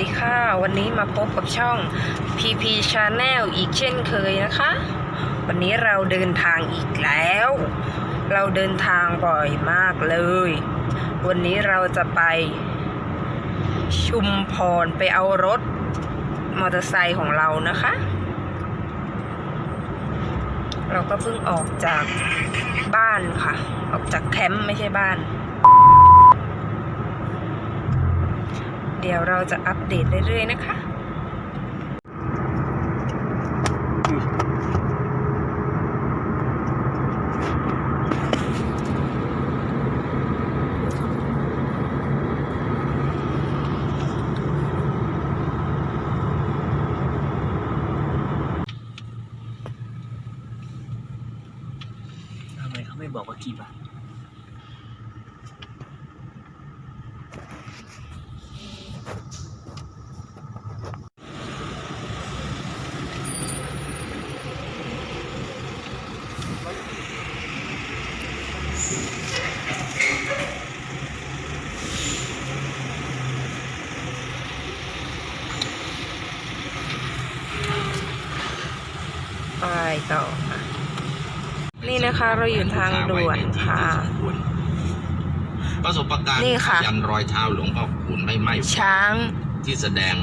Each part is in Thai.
ดีค่ะ วันนี้มาพบกับช่อง PP Channel อีกเช่นเคยนะคะ วันนี้เราเดินทางอีกแล้ว เราเดินทางบ่อยมากเลย วันนี้เราจะไป ชุมพรไปเอารถมอเตอร์ไซค์ของเรานะคะ เราก็เพิ่งออกจากบ้านค่ะ ออกจากแคมป์ไม่ใช่บ้าน เดี๋ยวเราจะอัปเดตเรื่อยๆนะคะทำไมเขาไม่บอกว่ากี่บาท ต่อค่ะนี่นะคะเราอยู่ทางด่วนค่ะประสบการณ์นี่ค่ะยันรอยเท้าหลวงพ่อคูณไม่ไหม้ไฟช้างที่แสดง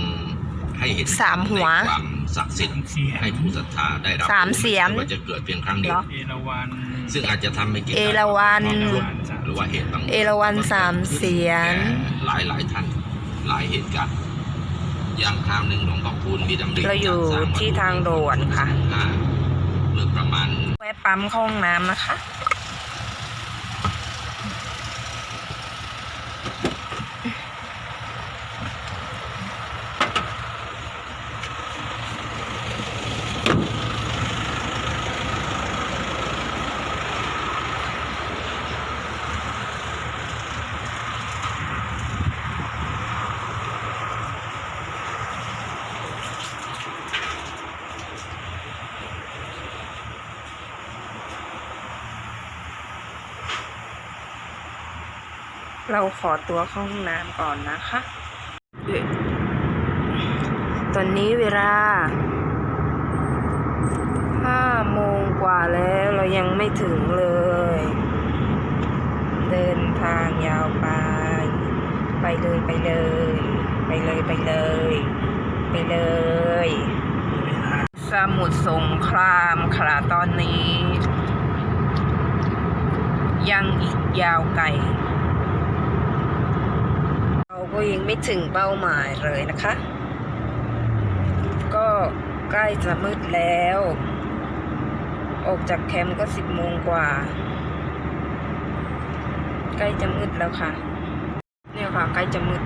ให้เห็นสามหัวในความศักดิ์สิทธิ์ให้ผู้ศรัทธาได้รับสามเสียนว่าจะเกิดเพียงครั้งเดีเหยรวอเอราวันซึ่งอาจจะทำให้เกิดเอราวัณความทุกข์หรือว่าเหตุต่างๆเอราวัณสามเสียนหลายหลายๆท่านหลายเหตุการณ์อย่างคราวหนึ่งหลวงพ่อคูณมีดำริเราอยู่จะสร้วัดที่ทางด่วนค่ะอ่า เมื่อประมาณแวะปั๊มเข้าห้องน้ำนะคะ เราขอตัวเข้าห้องน้ำก่อนนะคะ ตอนนี้เวลาห้าโมงกว่าแล้วเรายังไม่ถึงเลย เดินทางยาวไป ไปเลยไปเลย ไปเลยไปเลย ไปเลยสมุทรสงครามค่ะตอนนี้ ยังอีกยาวไกล ก็ยังไม่ถึงเป้าหมายเลยนะคะ ก็ใกล้จะมืดแล้ว ออกจากแคมป์ก็สิบโมงกว่า ใกล้จะมืดแล้วค่ะ เนี่ยค่ะใกล้จะมืด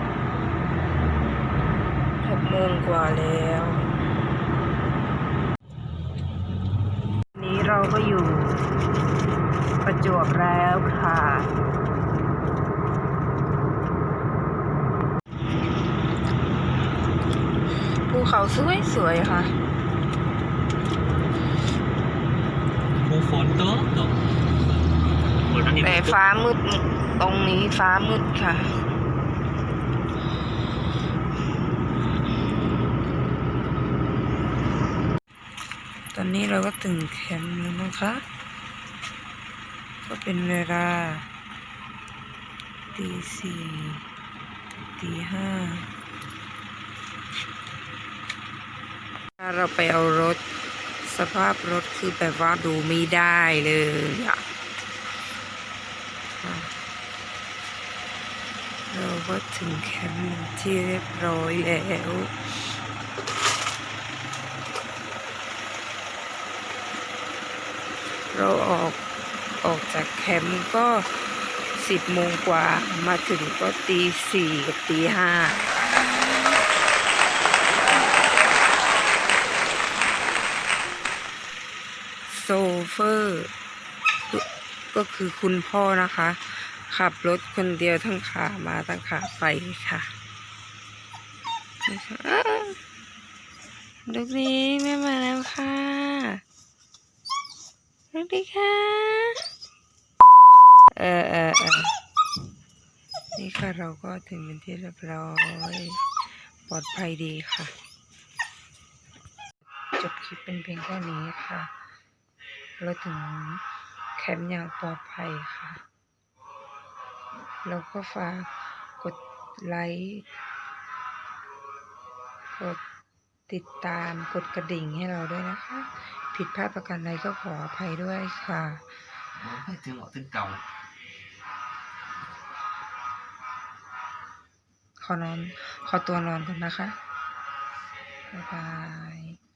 หกโมงกว่าแล้ว นี้เราก็อยู่ประจวบแล้วค่ะ ภู เขาสวยสวยๆค่ะโมฟอนโตโตโอ้ทั้งนี้แต่ฟ้ามืดตรงนี้ฟ้ามืดค่ะตอนนี้เราก็ถึงแคมป์แล้วนะคะ ก็เป็นเวลาตีสี่ตีห้า เราไปเอารถสภาพรถคือแบบว่าดูไม่ได้เลยอะเราก็ถึงแคมป์ที่เรียบร้อยแล้วเราออกออกจากแคมป์ก็สิบโมงกว่ามาถึงก็ตีสี่กับตีห้า โซ เฟอร์ ก็คือคุณพ่อนะคะ ขับรถคนเดียวทั้งขามาทั้งขาไปค่ะลูกนี้แม่มาแล้วค่ะลูกดีค่ะเออเออเออนี่ค่ะเราก็ถึงเป็นที่เรียบร้อย ปลอดภัยดีค่ะ จบคลิปเป็นเพียงแค่นี้ค่ะ เราถึงแคมป์อย่างปลอดภัยค่ะ แล้วก็ฝากกดไลค์ กดติดตามกดกระดิ่งให้เราด้วยนะคะ ผิดพลาดประการใดก็ขออภัยด้วยค่ะโอ้ยถึงหมอถึงเก่าขอนอน ขอตัวนอนก่อนนะคะ บ๊ายบาย